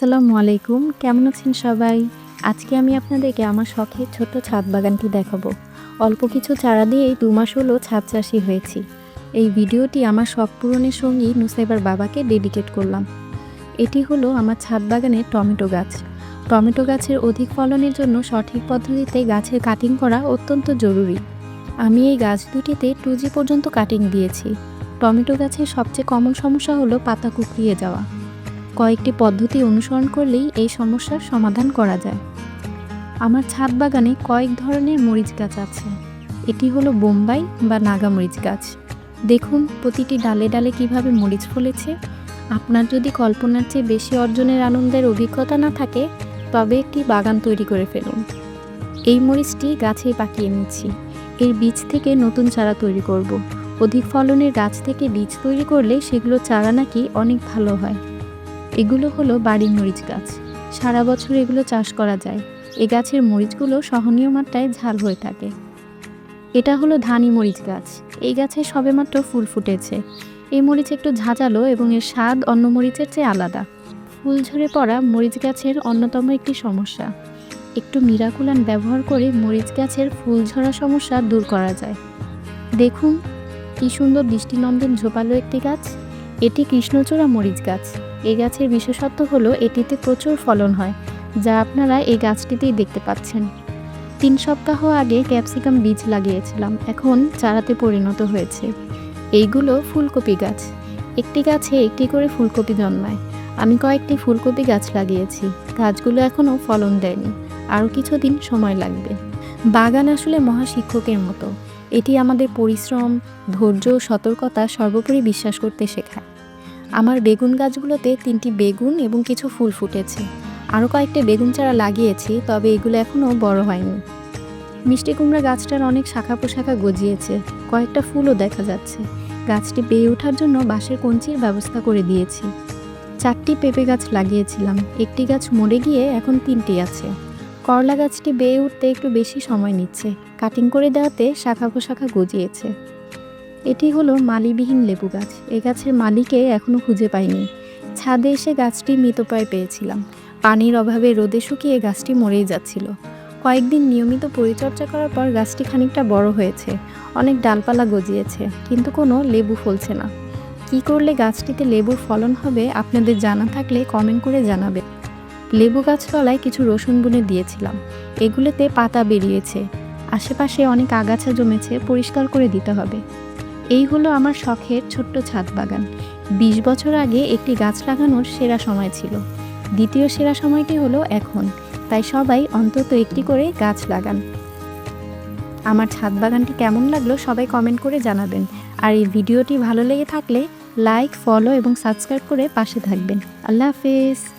আসসালামু আলাইকুম। কেমন আছেন সবাই? আজকে আমি আপনাদেরকে আমার শখের ছোট্ট ছাদ বাগানটি দেখাবো। অল্প কিছু চারা দিয়েই দু মাস হলো ছাদ চাষি হয়েছি। এই ভিডিওটি আমার শখ পূরণের সঙ্গী নুসাইবার বাবাকে ডেডিকেট করলাম। এটি হলো আমার ছাদ বাগানের টমেটো গাছ। টমেটো গাছের অধিক ফলনের জন্য সঠিক পদ্ধতিতে গাছের কাটিং করা অত্যন্ত জরুরি। আমি এই গাছ দুটিতে টু পর্যন্ত কাটিং দিয়েছি। টমেটো গাছের সবচেয়ে কমন সমস্যা হলো পাতা কুকড়িয়ে যাওয়া। কয়েকটি পদ্ধতি অনুসরণ করলেই এই সমস্যার সমাধান করা যায়। আমার ছাদ বাগানে কয়েক ধরনের মরিচ গাছ আছে। এটি হলো বোম্বাই বা নাগা মরিচ গাছ। দেখুন প্রতিটি ডালে ডালে কীভাবে মরিচ ফলেছে। আপনার যদি কল্পনার চেয়ে বেশি অর্জনের আনন্দের অভিজ্ঞতা না থাকে, তবে একটি বাগান তৈরি করে ফেলুন। এই মরিচটি গাছে পাকিয়ে নিচ্ছি। এর বীজ থেকে নতুন চারা তৈরি করব। অধিক ফলনের গাছ থেকে বীজ তৈরি করলে সেগুলো চারা নাকি অনেক ভালো হয়। এগুলো হলো বাড়ির মরিচ গাছ। সারা বছর এগুলো চাষ করা যায়। এ গাছের মরিচগুলো সহনীয় মাত্রায় ঝাল হয়ে থাকে। এটা হলো ধানি মরিচ গাছ। এই গাছে সবেমাত্র ফুল ফুটেছে। এই মরিচ একটু ঝাঁঝালো এবং এর স্বাদ অন্য মরিচের চেয়ে আলাদা। ফুল ঝরে পড়া মরিচ গাছের অন্যতম একটি সমস্যা। একটু মিরাকুলান ব্যবহার করে মরিচ গাছের ফুল ঝরা সমস্যা দূর করা যায়। দেখুন, কি সুন্দর দৃষ্টিনন্দন ঝোপালো একটি গাছ। এটি কৃষ্ণচূড়া মরিচ গাছ। এই গাছের বিশেষত্ব হলো এটিতে প্রচুর ফলন হয়, যা আপনারা এই গাছটিতেই দেখতে পাচ্ছেন। তিন সপ্তাহ আগে ক্যাপসিকাম বীজ লাগিয়েছিলাম, এখন চারাতে পরিণত হয়েছে। এইগুলো ফুলকপি গাছ। একটি গাছে একটি করে ফুলকপি জন্মায়। আমি কয়েকটি ফুলকপি গাছ লাগিয়েছি। গাছগুলো এখনও ফলন দেয়নি। আরও কিছুদিন সময় লাগবে। বাগান আসলে মহাশিক্ষকের মতো। এটি আমাদের পরিশ্রম, ধৈর্য সতর্কতা সর্বোপরি বিশ্বাস করতে শেখায়। আমার বেগুন গাছগুলোতে তিনটি বেগুন এবং কিছু ফুল ফুটেছে। আরও কয়েকটা বেগুন চারা লাগিয়েছি, তবে এগুলো এখনও বড় হয়নি। মিষ্টি কুমড়া গাছটার অনেক শাখা পোশাখা গজিয়েছে। কয়েকটা ফুলও দেখা যাচ্ছে। গাছটি বেয়ে ওঠার জন্য বাঁশের কঞ্চির ব্যবস্থা করে দিয়েছি। চারটি পেঁপে গাছ লাগিয়েছিলাম। একটি গাছ মরে গিয়ে এখন তিনটি আছে। করলা গাছটি বেয়ে উঠতে একটু বেশি সময় নিচ্ছে। কাটিং করে দেওয়াতে শাখা পোশাখা গজিয়েছে। এটি হলো মালিবিহীন লেবু গাছ। এ গাছের মালিকে এখনও খুঁজে পাইনি। ছাদে এসে গাছটি মৃতপ্রায় পেয়েছিলাম। পানির অভাবে রোদে শুকিয়ে গাছটি মরেই যাচ্ছিল। কয়েকদিন নিয়মিত পরিচর্যা করার পর গাছটি খানিকটা বড় হয়েছে। অনেক ডালপালা গজিয়েছে, কিন্তু কোনো লেবু ফলছে না। কি করলে গাছটিতে লেবুর ফলন হবে আপনাদের জানা থাকলে কমেন্ট করে জানাবে লেবু গাছ তলায় কিছু রসুন বুনে দিয়েছিলাম। এগুলোতে পাতা বেরিয়েছে। আশেপাশে অনেক আগাছা জমেছে, পরিষ্কার করে দিতে হবে। এই হলো আমার শখের ছোট্ট ছাদ বাগান। বিশ বছর আগে একটি গাছ লাগানোর সেরা সময় ছিল। দ্বিতীয় সেরা সময়টি হলো এখন। তাই সবাই অন্তত একটি করে গাছ লাগান। আমার ছাদ বাগানটি কেমন লাগল সবাই কমেন্ট করে জানাবেন। আর এই ভিডিওটি ভালো লেগে থাকলে লাইক, ফলো এবং সাবস্ক্রাইব করে পাশে থাকবেন। আল্লাহ হাফেজ।